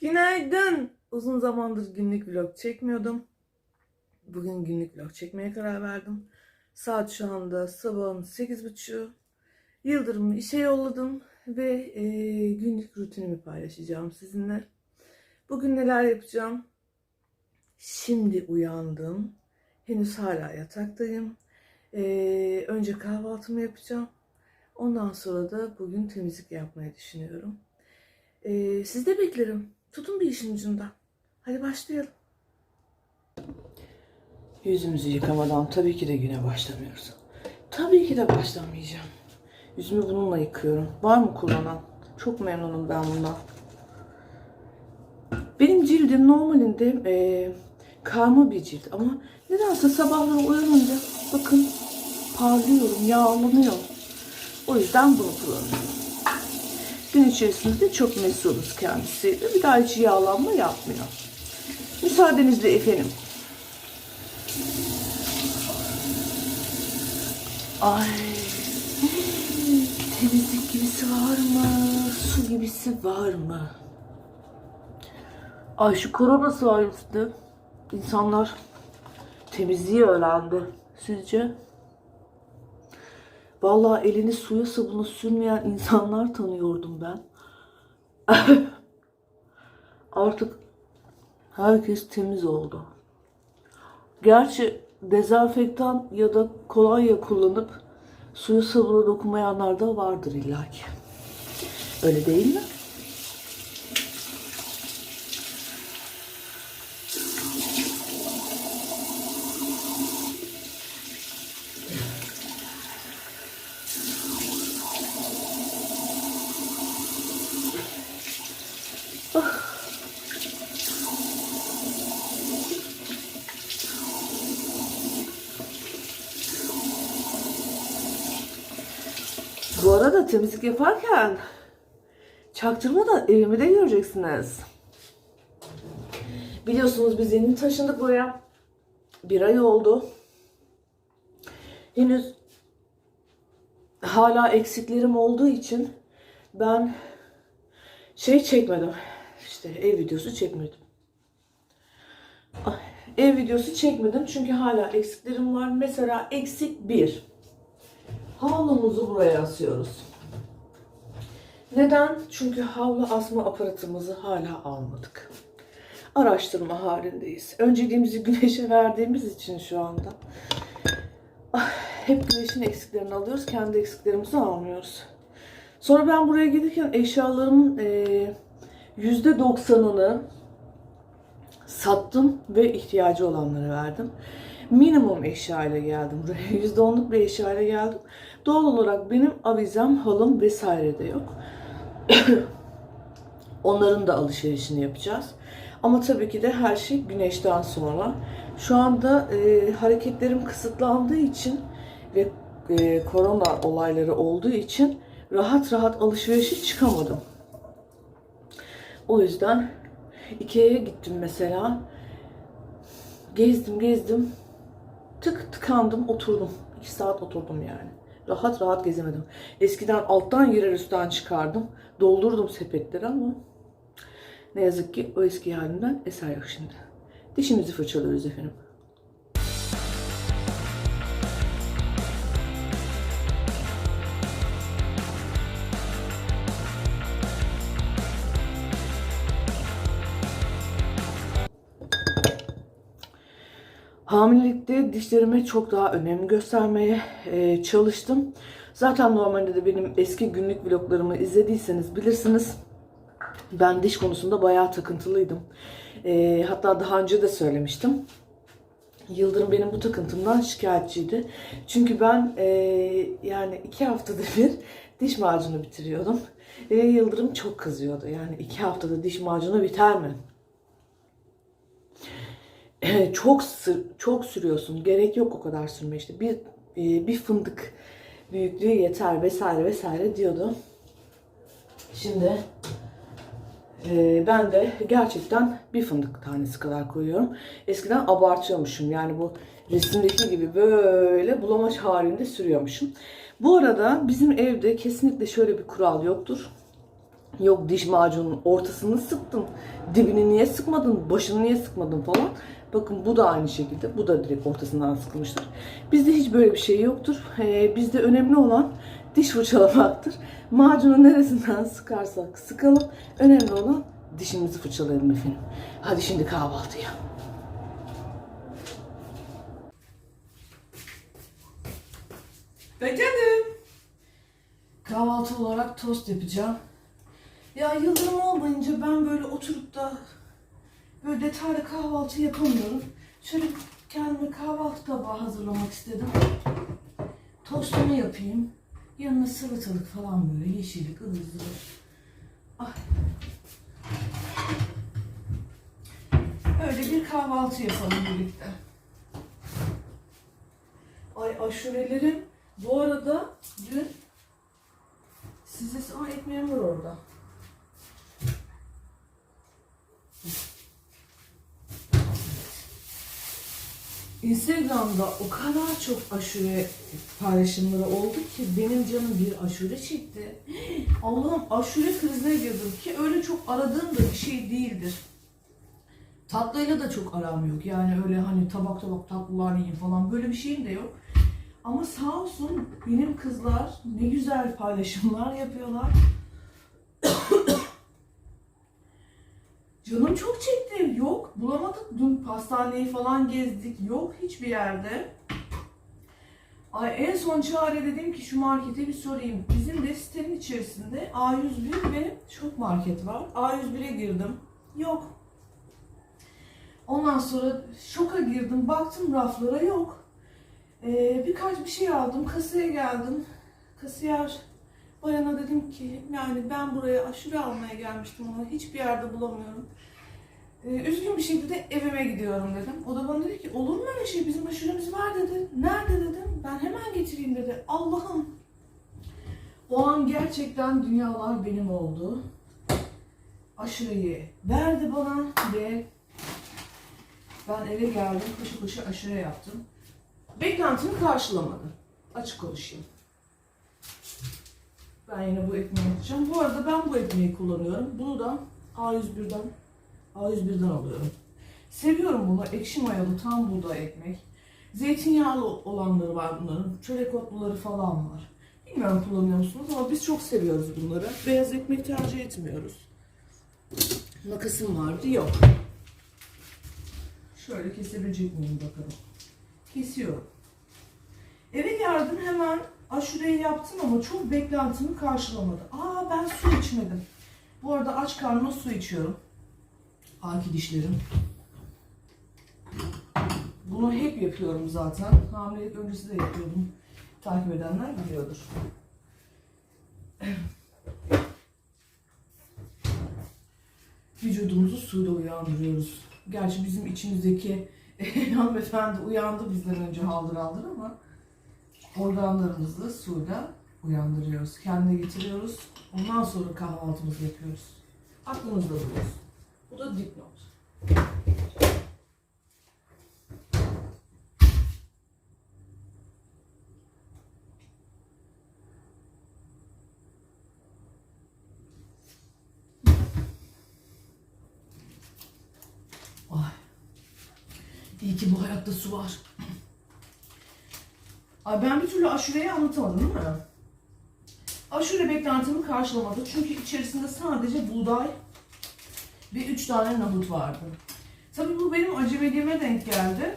Günaydın. Uzun zamandır günlük vlog çekmiyordum. Bugün günlük vlog çekmeye karar verdim. Saat şu anda sabahın 8.30. Yıldırım'ı işe yolladım ve e, günlük rutinimi paylaşacağım sizinle. Bugün neler yapacağım? Şimdi uyandım. Henüz hala yataktayım. E, önce kahvaltımı yapacağım. Ondan sonra da bugün temizlik yapmayı düşünüyorum. E, siz de beklerim. Tutun bir işin ucunda. Hadi başlayalım. Yüzümüzü yıkamadan tabii ki de güne başlamıyoruz. Tabii ki de başlamayacağım. Yüzümü bununla yıkıyorum. Var mı kullanan? Çok memnunum ben bundan. Benim cildim normalinde eee karma bir cilt ama nedense sabahları uyanınca bakın parlıyorum, yağlanıyorum. O yüzden bunu kullanıyorum. Gün içerisinde de çok mesuluz kendisiyle. Bir daha hiç yağlanma yapmıyor. Müsaadenizle efendim. Ay. Temizlik gibisi var mı? Su gibisi var mı? Ay şu korona sayesinde insanlar temizliği öğrendi. Sizce? Vallahi elini suya sabuna sürmeyen insanlar tanıyordum ben. Artık herkes temiz oldu. Gerçi dezenfektan ya da kolonya kullanıp suya sabuna dokunmayanlar da vardır illaki. Öyle değil mi? Temizlik yaparken çaktırmadan evimi de göreceksiniz. Biliyorsunuz biz yeni taşındık buraya. Bir ay oldu. Henüz hala eksiklerim olduğu için ben şey çekmedim. İşte ev videosu çekmedim. Ay, Ev videosu çekmedim çünkü hala eksiklerim var. Mesela eksik bir. Havlumuzu buraya asıyoruz. Neden? Çünkü havlu asma aparatımızı hala almadık. Araştırma halindeyiz. Önceliğimizi güneşe verdiğimiz için şu anda. ah, Hep güneşin eksiklerini alıyoruz. Kendi eksiklerimizi almıyoruz. Sonra ben buraya gelirken eşyalarımın eee, %90'ını sattım ve ihtiyacı olanlara verdim. Minimum eşya ile geldim buraya. %10'luk bir eşya ile geldim. Doğal olarak benim avizem, halım vesaire de yok. Onların da alışverişini yapacağız. Ama tabii ki de her şey güneşten sonra. Şu anda e, hareketlerim kısıtlandığı için ve e, korona olayları olduğu için rahat rahat alışverişe çıkamadım. O yüzden Ikea'ya gittim mesela. Gezdim gezdim. Tık tıkandım oturdum. İki saat oturdum yani. Rahat rahat gezemedim. Eskiden alttan girer üstten çıkardım. Doldurdum sepetleri ama ne yazık ki o eski halimden eser yok şimdi. Dişimizi fırçalıyoruz efendim. Hamilelikte dişlerime çok daha önem göstermeye e, çalıştım. Zaten normalde de benim eski günlük vloglarımı izlediyseniz bilirsiniz. Ben diş konusunda bayağı takıntılıydım. E, hatta daha önce de söylemiştim. Yıldırım benim bu takıntımdan şikayetçiydi. Çünkü ben e, yani iki haftada bir diş macunu bitiriyordum. Ve Yıldırım çok kızıyordu. Yani iki haftada diş macunu biter mi? çok sır, çok sürüyorsun. Gerek yok o kadar sürme işte. Bir e, bir fındık büyüklüğü yeter vesaire vesaire diyordu. Şimdi e, ben de gerçekten bir fındık tanesi kadar koyuyorum. Eskiden abartıyormuşum. Yani bu resimdeki gibi böyle bulamaç halinde sürüyormuşum. Bu arada bizim evde kesinlikle şöyle bir kural yoktur. Yok diş macunun ortasını sıktın. Dibini niye sıkmadın? Başını niye sıkmadın falan. Bakın bu da aynı şekilde. Bu da direkt ortasından sıkılmıştır. Bizde hiç böyle bir şey yoktur. Ee, bizde önemli olan diş fırçalamaktır. Macunu neresinden sıkarsak sıkalım. Önemli olan dişimizi fırçalayalım efendim. Hadi şimdi kahvaltıya. Bekledim. Kahvaltı olarak tost yapacağım. Ya yıldırım olmayınca ben böyle oturup da böyle detaylı kahvaltı yapamıyorum. Şöyle kendime kahvaltı tabağı hazırlamak istedim. Tostumu yapayım. Yanına salatalık falan böyle yeşillik ıvır zıvır. Ay. Öyle bir kahvaltı yapalım birlikte. Ay aşurelerim. Bu arada dün size Aa, ekmeğim var orada. Instagram'da o kadar çok aşure paylaşımları oldu ki benim canım bir aşure çekti. Allah'ım aşure krizine girdim ki öyle çok aradığım da bir şey değildir. Tatlıyla da çok aram yok. Yani öyle hani tabak tabak tatlılar yiyeyim falan böyle bir şeyim de yok. Ama sağ olsun benim kızlar ne güzel paylaşımlar yapıyorlar. Canım çok çekti. Yok bulamadık. Dün pastaneyi falan gezdik. Yok hiçbir yerde. Ay en son çare dedim ki şu markete bir sorayım. Bizim de sitenin içerisinde A101 ve çok market var. A101'e girdim. Yok. Ondan sonra şoka girdim. Baktım raflara yok. Ee, birkaç bir şey aldım. Kasaya geldim. Kasiyer bayana dedim ki yani ben buraya aşure almaya gelmiştim ama hiçbir yerde bulamıyorum. Ee, üzgün bir şekilde evime gidiyorum dedim. O da bana dedi ki olur mu öyle şey bizim aşuremiz var dedi. Nerede dedim. Ben hemen getireyim dedi. Allah'ım. O an gerçekten dünyalar benim oldu. Aşureyi verdi bana ve ben eve geldim koşu koşu aşure yaptım. Beklentimi karşılamadı. Açık konuşayım. Ben yine bu ekmeği yapacağım. Bu arada ben bu ekmeği kullanıyorum. Bunu da A101'den A101'den alıyorum. Seviyorum bunu. Ekşi mayalı tam buğday ekmek. Zeytinyağlı olanları var bunların. Çörek otluları falan var. Bilmiyorum kullanıyor musunuz ama biz çok seviyoruz bunları. Beyaz ekmek tercih etmiyoruz. Makasım vardı yok. Şöyle kesebilecek miyim bakalım. Kesiyorum. Eve geldim hemen aşureyi yaptım ama çok beklentimi karşılamadı. Aa ben su içmedim. Bu arada aç karnına su içiyorum. Aki dişlerim. Bunu hep yapıyorum zaten. Hamilelik öncesi de yapıyordum. Takip edenler biliyordur. Vücudumuzu suyla uyandırıyoruz. Gerçi bizim içimizdeki hanımefendi uyandı bizden önce haldır haldır ama organlarımızı suyla uyandırıyoruz. Kendine getiriyoruz. Ondan sonra kahvaltımızı yapıyoruz. Aklımızda bulunsun. Bu da dipnot. İyi ki bu hayatta su var. Ay ben bir türlü aşureyi anlatamadım değil mi? Aşure beklentimi karşılamadı. Çünkü içerisinde sadece buğday ve üç tane nohut vardı. Tabii bu benim acemiliğime denk geldi.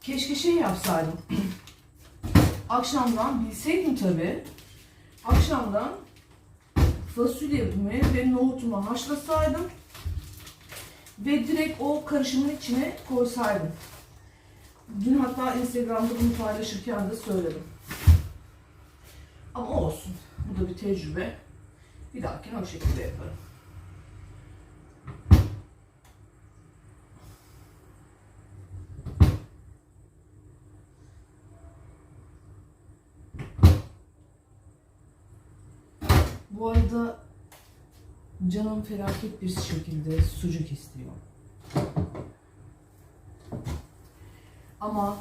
Keşke şey yapsaydım. Akşamdan bilseydim tabii. Akşamdan fasulye yapmayı ve nohutumu haşlasaydım ve direkt o karışımın içine koysaydım. Dün hatta Instagram'da bunu paylaşırken de söyledim. Ama olsun. Bu da bir tecrübe. Bir dahakine o şekilde yaparım. Bu arada canım felaket bir şekilde sucuk istiyor. Ama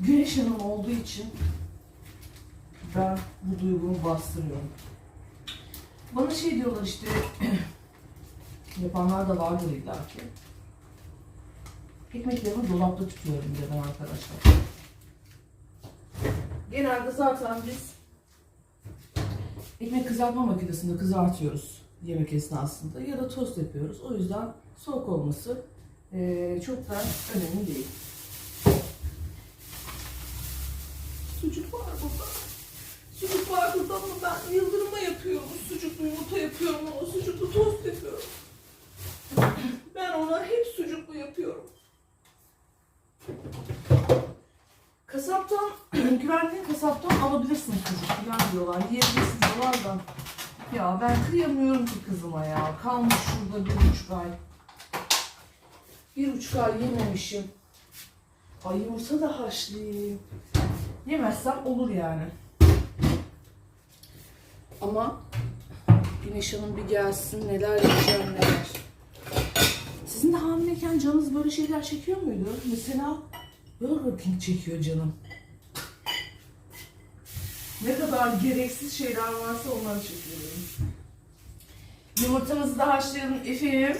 Güneş Hanım olduğu için ben bu duygumu bastırıyorum. Bana şey diyorlar işte, yapanlar da vardır illa ki. Ekmeklerimi dolapta tutuyorum diye ben arkadaşlar. Genelde zaten biz ekmek kızartma makinesinde kızartıyoruz yemek esnasında ya da tost yapıyoruz. O yüzden soğuk olması eee, çok da önemli değil. Sucuk var burada. Sucuk var burada ama ben yıldırma yapıyorum. Sucuklu yumurta yapıyorum ama sucuklu tost yapıyorum. Ben ona hep sucuklu yapıyorum. Kasaptan, güvendiğin kasaptan alabilirsin sucuk falan diyorlar. Yiyebilirsin diyorlar da. Ya ben kıyamıyorum ki kızıma ya. Kalmış şurada bir buçuk ay. Bir buçuk ay yememişim. Ay yumurta da haşlayayım. Yemezsem olur yani. Ama Güneş Hanım bir gelsin neler yiyeceğim neler. Sizin de hamileyken canınız böyle şeyler çekiyor muydu? Mesela Burger çekiyor canım. Ne kadar gereksiz şeyler varsa onları çekiyorum. Yumurtamızı da haşlayalım efendim.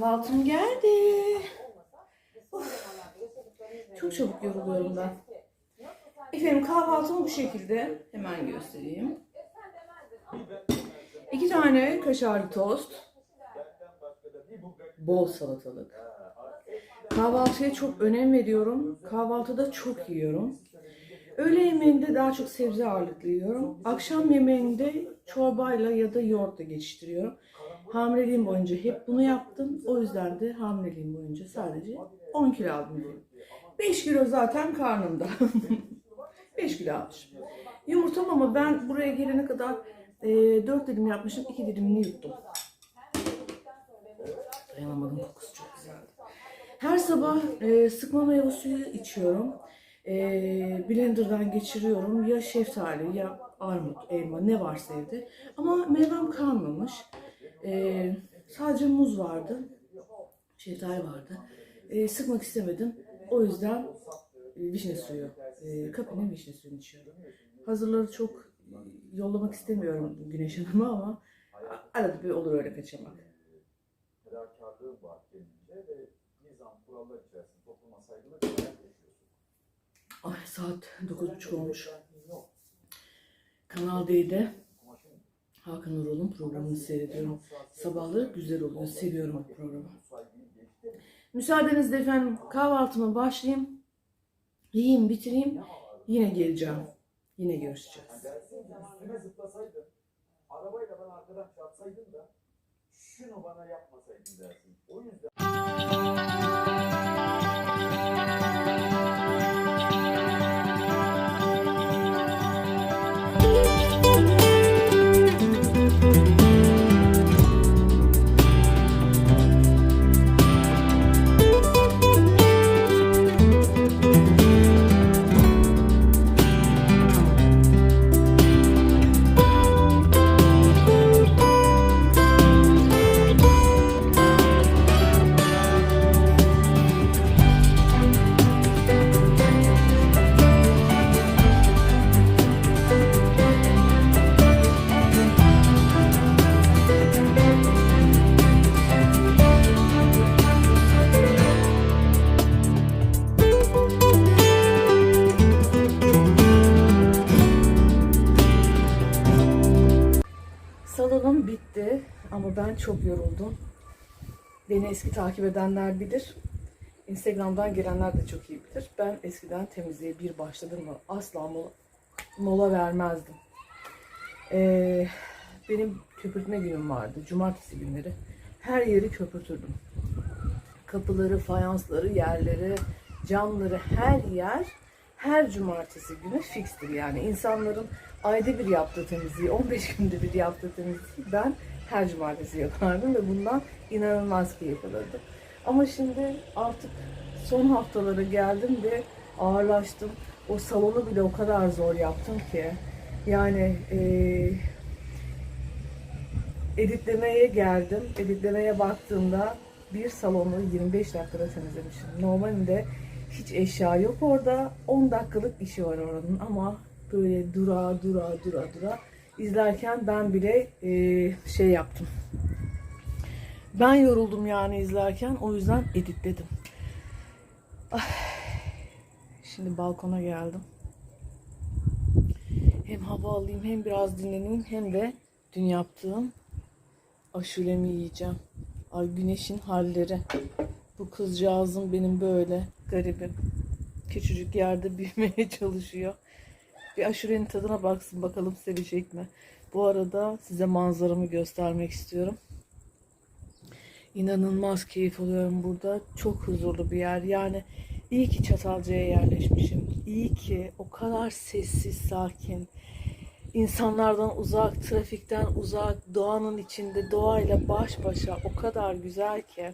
Kahvaltım geldi. Of. Çok çabuk yoruluyorum ben. Efendim kahvaltım bu şekilde. Hemen göstereyim. İki tane kaşarlı tost. Bol salatalık. Kahvaltıya çok önem veriyorum. Kahvaltıda çok yiyorum. Öğle yemeğinde daha çok sebze ağırlıklı yiyorum. Akşam yemeğinde çorbayla ya da yoğurtla geçiştiriyorum. Hamileliğim boyunca hep bunu yaptım. O yüzden de hamileliğim boyunca sadece 10 kilo aldım. diyelim. 5 kilo zaten karnımda. 5 kilo almışım. Yumurtam ama ben buraya gelene kadar e, 4 dilim yapmışım. 2 dilimini yuttum. Dayanamadım kokusu çok güzeldi. Her sabah e, sıkma meyve suyu içiyorum. E, blenderdan geçiriyorum. Ya şeftali ya armut, elma ne varsa evde. Ama meyvem kalmamış. E, sadece muz vardı. Şeftali vardı. E, sıkmak istemedim. O yüzden e, vişne suyu. E, kapının vişne suyunu içiyorum. Hazırları çok yollamak istemiyorum Güneş Hanım'a ama arada bir olur öyle kaçamak. fedakarlığı var kendince ve nizam, kurallar içerisinde topluma saygılı bir hayat yaşıyorsun. Ay saat 9.30 olmuş. Kanal D'de Hakan Ural'ın programını seyrediyorum. Sabahları güzel oluyor. Seviyorum bu programı. Müsaadenizle efendim kahvaltıma başlayayım. Yiyeyim, bitireyim. Yine geleceğim. Yine görüşeceğiz. Üstüme zıplasaydın, arabayla bana arkadan çarpsaydın da şunu bana yapmasaydın dersin. O yüzden ama ben çok yoruldum. Beni eski takip edenler bilir. Instagram'dan gelenler de çok iyi bilir. Ben eskiden temizliğe bir başladım mı asla mola, mola vermezdim. Ee, benim köpürtme günüm vardı. Cumartesi günleri. Her yeri köpürtürdüm. Kapıları, fayansları, yerleri, camları her yer her cumartesi günü fikstir yani. insanların ayda bir yaptığı temizliği, 15 günde bir yaptığı temizliği ben her cumartesi yapardım ve bundan inanılmaz keyif alırdım. Ama şimdi artık son haftalara geldim ve ağırlaştım. O salonu bile o kadar zor yaptım ki. Yani eee editlemeye geldim. Editlemeye baktığımda bir salonu 25 dakikada temizlemişim. Normalde hiç eşya yok orada. 10 dakikalık işi var oranın ama böyle dura dura dura dura izlerken ben bile eee, şey yaptım. Ben yoruldum yani izlerken. O yüzden editledim. Ah. Şimdi balkona geldim. Hem hava alayım hem biraz dinleneyim hem de dün yaptığım aşuremi yiyeceğim. Ay güneşin halleri. Bu kızcağızım benim böyle garibim. Küçücük yerde büyümeye çalışıyor. Bir aşurenin tadına baksın bakalım sevecek mi? Bu arada size manzaramı göstermek istiyorum. İnanılmaz keyif alıyorum burada. Çok huzurlu bir yer. Yani iyi ki Çatalca'ya yerleşmişim. İyi ki o kadar sessiz, sakin. İnsanlardan uzak, trafikten uzak, doğanın içinde, doğayla baş başa o kadar güzel ki.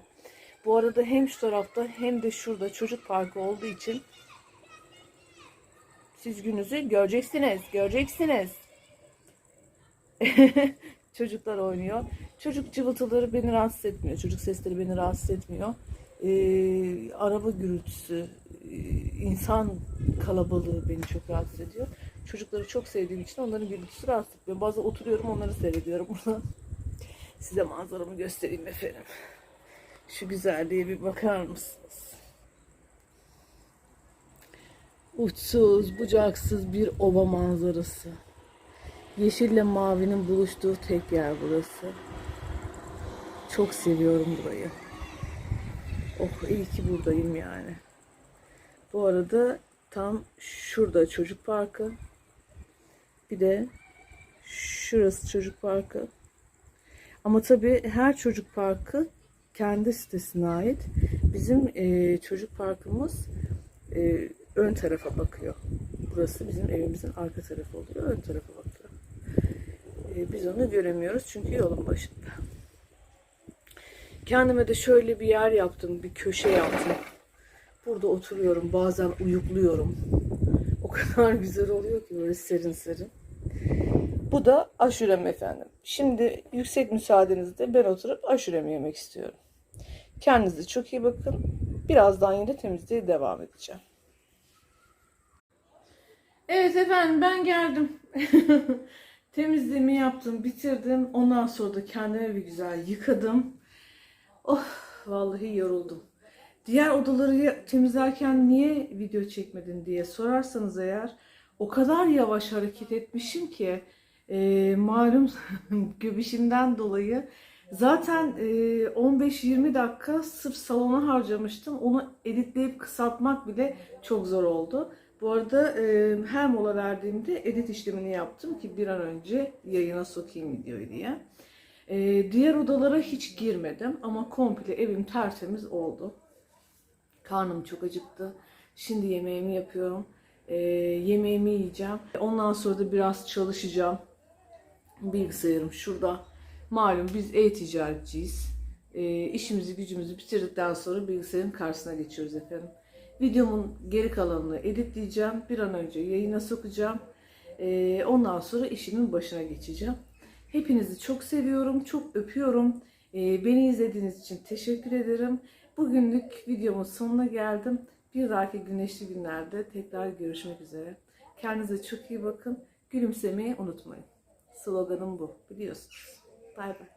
Bu arada hem şu tarafta hem de şurada çocuk parkı olduğu için siz göreceksiniz, göreceksiniz. Çocuklar oynuyor. Çocuk cıvıltıları beni rahatsız etmiyor. Çocuk sesleri beni rahatsız etmiyor. Ee, araba gürültüsü, e, insan kalabalığı beni çok rahatsız ediyor. Çocukları çok sevdiğim için onların gürültüsü rahatsız etmiyor. Bazen oturuyorum onları seyrediyorum burada. Size manzaramı göstereyim efendim. Şu güzelliğe bir bakar mısınız? Uçsuz, bucaksız bir ova manzarası. Yeşille mavinin buluştuğu tek yer burası. Çok seviyorum burayı. Oh iyi ki buradayım yani. Bu arada tam şurada çocuk parkı. Bir de şurası çocuk parkı. Ama tabii her çocuk parkı kendi sitesine ait. Bizim eee, çocuk parkımız eee, ön tarafa bakıyor. Burası bizim evimizin arka tarafı oluyor. Ön tarafa bakıyor. Eee, biz onu göremiyoruz çünkü yolun başında. Kendime de şöyle bir yer yaptım. Bir köşe yaptım. Burada oturuyorum. Bazen uyukluyorum. O kadar güzel oluyor ki böyle serin serin. Bu da aşurem efendim. Şimdi yüksek müsaadenizle ben oturup aşuremi yemek istiyorum. Kendinize çok iyi bakın. Birazdan yine temizliğe devam edeceğim. Evet efendim ben geldim. Temizliğimi yaptım, bitirdim. Ondan sonra da kendime bir güzel yıkadım. Oh vallahi yoruldum. Diğer odaları temizlerken niye video çekmedin diye sorarsanız eğer o kadar yavaş hareket etmişim ki e, malum göbüşümden dolayı zaten e, 15-20 dakika sırf salona harcamıştım. Onu editleyip kısaltmak bile çok zor oldu. Bu arada e, her mola verdiğimde edit işlemini yaptım ki bir an önce yayına sokayım videoyu diye. E, diğer odalara hiç girmedim ama komple evim tertemiz oldu. Karnım çok acıktı. Şimdi yemeğimi yapıyorum. E, yemeğimi yiyeceğim. Ondan sonra da biraz çalışacağım. Bilgisayarım şurada. Malum biz e-ticaretçiyiz. E, işimizi gücümüzü bitirdikten sonra bilgisayarın karşısına geçiyoruz efendim. Videomun geri kalanını editleyeceğim. Bir an önce yayına sokacağım. E, ondan sonra işimin başına geçeceğim. Hepinizi çok seviyorum, çok öpüyorum. E, beni izlediğiniz için teşekkür ederim. Bugünlük videomun sonuna geldim. Bir dahaki güneşli günlerde tekrar görüşmek üzere. Kendinize çok iyi bakın. Gülümsemeyi unutmayın. Sloganım bu biliyorsunuz. Bay bay.